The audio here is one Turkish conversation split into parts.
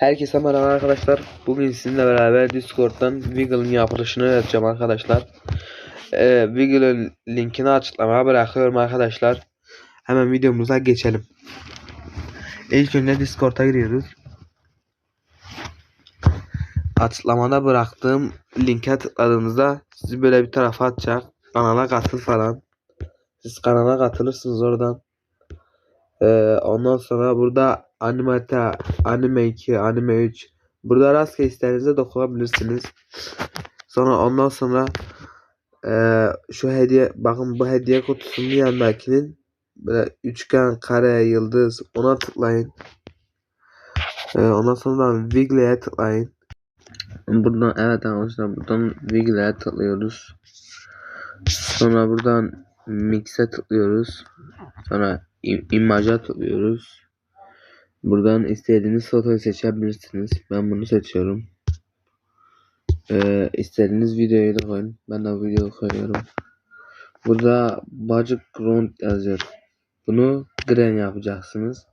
Herkese merhaba arkadaşlar. Bugün sizinle beraber Discord'dan Wiggle'ın yapılışını öğreteceğim arkadaşlar. Ee, Wiggle'ın linkini açıklamaya bırakıyorum arkadaşlar. Hemen videomuza geçelim. İlk önce Discord'a giriyoruz. Açıklamada bıraktığım linke tıkladığınızda sizi böyle bir tarafa atacak. Kanala katıl falan. Siz kanala katılırsınız oradan. Ee, ondan sonra burada animate, anime 2, anime 3. Burada rastgele istediğinizde dokunabilirsiniz. Sonra ondan sonra ee, şu hediye bakın bu hediye kutusunun yanındakinin böyle üçgen, kare, yıldız ona tıklayın. Ee, ondan sonra Wiggly'e tıklayın. Buradan evet arkadaşlar buradan Wiggly'e tıklıyoruz. Sonra buradan Mix'e tıklıyoruz. Sonra im- imaja tıklıyoruz. Buradan istediğiniz fotoyu seçebilirsiniz. Ben bunu seçiyorum. Ee, istediğiniz videoyu da koyun. Ben de video koyuyorum. Burada Budget Ground yazıyor. Bunu green yapacaksınız.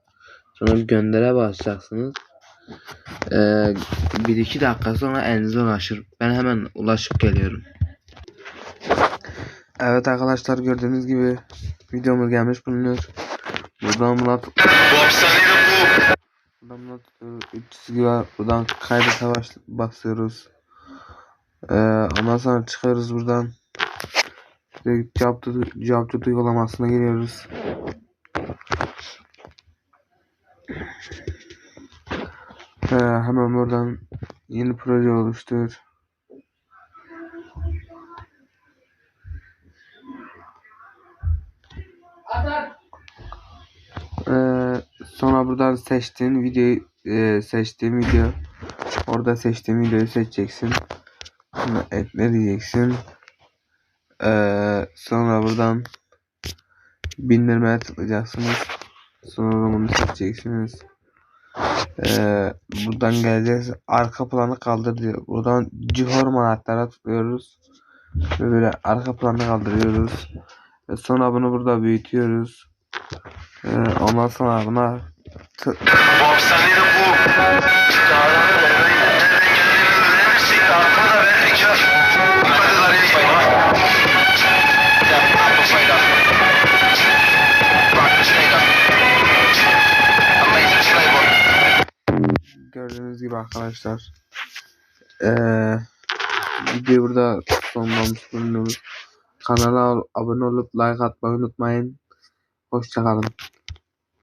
Sonra göndere basacaksınız. Ee, bir iki dakika sonra elinize ulaşır. Ben hemen ulaşıp geliyorum. Evet arkadaşlar gördüğünüz gibi videomuz gelmiş bulunuyor. Buradan buna buna tıklıyoruz. Üç çizgi var. Buradan kaydete baş basıyoruz. Ee, ondan sonra çıkıyoruz buradan. Direkt Capcut Capcut uygulamasına giriyoruz. Ee, hemen buradan yeni proje oluştur. Sonra buradan seçtiğin videoyu e, seçtiğin video orada seçtiğin videoyu seçeceksin. Sonra ekle diyeceksin. Ee, sonra buradan bindirmeye tıklayacaksınız. Sonra bunu seçeceksiniz. Ee, buradan geleceğiz. Arka planı kaldır diyor. Buradan cihor anahtarına tıklıyoruz. Böyle arka planı kaldırıyoruz. Sonra bunu burada büyütüyoruz. Ee, ondan sonra buna gördüğünüz gibi arkadaşlar. Ee, videoyu burada sonlamış bulunuyoruz. Kanala abone olup like atmayı unutmayın. Hoşçakalın.